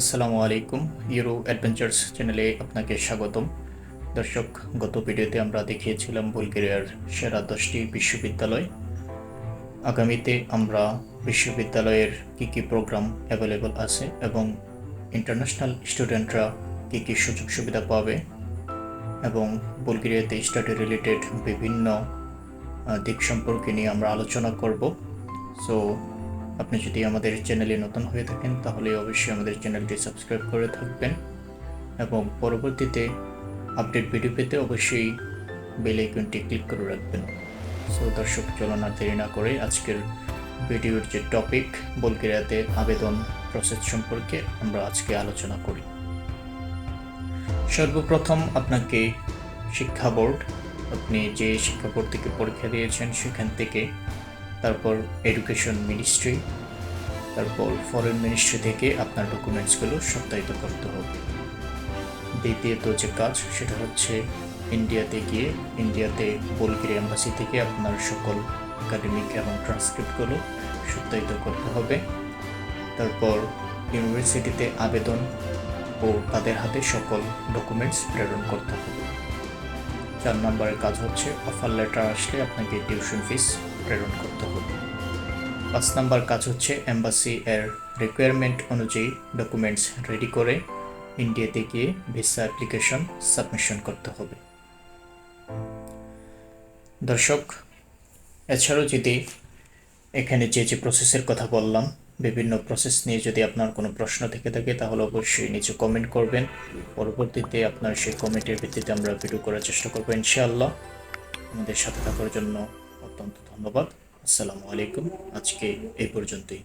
আসসালামু আলাইকুম euro adventures চ্যানেলে আপনাকে স্বাগতম। দর্শক, গত ভিডিওতে আমরা দেখিয়েছিলাম বুলগেরিয়ার সেরা দশটি বিশ্ববিদ্যালয়। আগামীতে আমরা বিশ্ববিদ্যালয়ের কী কী প্রোগ্রাম অ্যাভেলেবল আছে এবং ইন্টারন্যাশনাল স্টুডেন্টরা কী কী সুযোগ সুবিধা পাবে এবং বুলগেরিয়াতে স্টাডি রিলেটেড বিভিন্ন দিক সম্পর্কে নিয়ে আমরা আলোচনা করব। সো আপনি যদি আমাদের চ্যানেলে নতুন হয়ে থাকেন, তাহলে অবশ্যই আমাদের চ্যানেলটি সাবস্ক্রাইব করে থাকবেন এবং পরবর্তীতে আপডেট ভিডিও পেতে অবশ্যই বেল আইকনটি ক্লিক করে রাখবেন। সো দর্শক আর দেরি না করে আজকের ভিডিওর যে টপিক বুলগেরিয়াতে আবেদন প্রসেস সম্পর্কে আমরা আজকে আলোচনা করি। সর্বপ্রথম আপনাকে শিক্ষা বোর্ড, আপনি যে শিক্ষা বোর্ড থেকে পরীক্ষা দিয়েছেন, সেখান থেকে তারপর এডুকেশন মিনিস্ট্রি তারপর ফরেন মিনিস্ট্রি থেকে আপনার ডকুমেন্টসগুলো সত্যায়িত করতে হবে। দ্বিতীয়ত যে কাজ, সেটা হচ্ছে ইন্ডিয়াতে গিয়ে ইন্ডিয়াতে বুলগেরিয়া এম্বাসি থেকে আপনার সকল একাডেমিক এবং ট্রান্সক্রিপ্টগুলো সত্যায়িত করতে হবে। তারপর ইউনিভার্সিটিতে আবেদন ও তাদের হাতে সকল ডকুমেন্টস প্রেরণ করতে হবে। চার নম্বরের কাজ হচ্ছে অফার লেটার আসলে আপনাকে টিউশন ফিস প্রেরণ করতে হবে। পাঁচ নাম্বার কাজ হচ্ছে এম্বাসি এর রিকোয়ারমেন্ট অনুযায়ী ডকুমেন্টস রেডি করে ইন্ডিয়াতে গিয়ে ভিসা অ্যাপ্লিকেশন সাবমিশন করতে হবে। দর্শক, এছাড়াও যদি এখানে যে যে প্রসেসের কথা বললাম, বিভিন্ন প্রসেস নিয়ে যদি আপনার কোনো প্রশ্ন থেকে থাকে, তাহলে অবশ্যই নিচে কমেন্ট করবেন। পরবর্তীতে আপনার সেই কমেন্টের ভিত্তিতে আমরা ভিডিও করার চেষ্টা করব ইনশাআল্লাহ। আমাদের সাথে থাকার জন্য অত্যন্ত ধন্যবাদ। আসসালামু আলাইকুম। আজকে এই পর্যন্তই।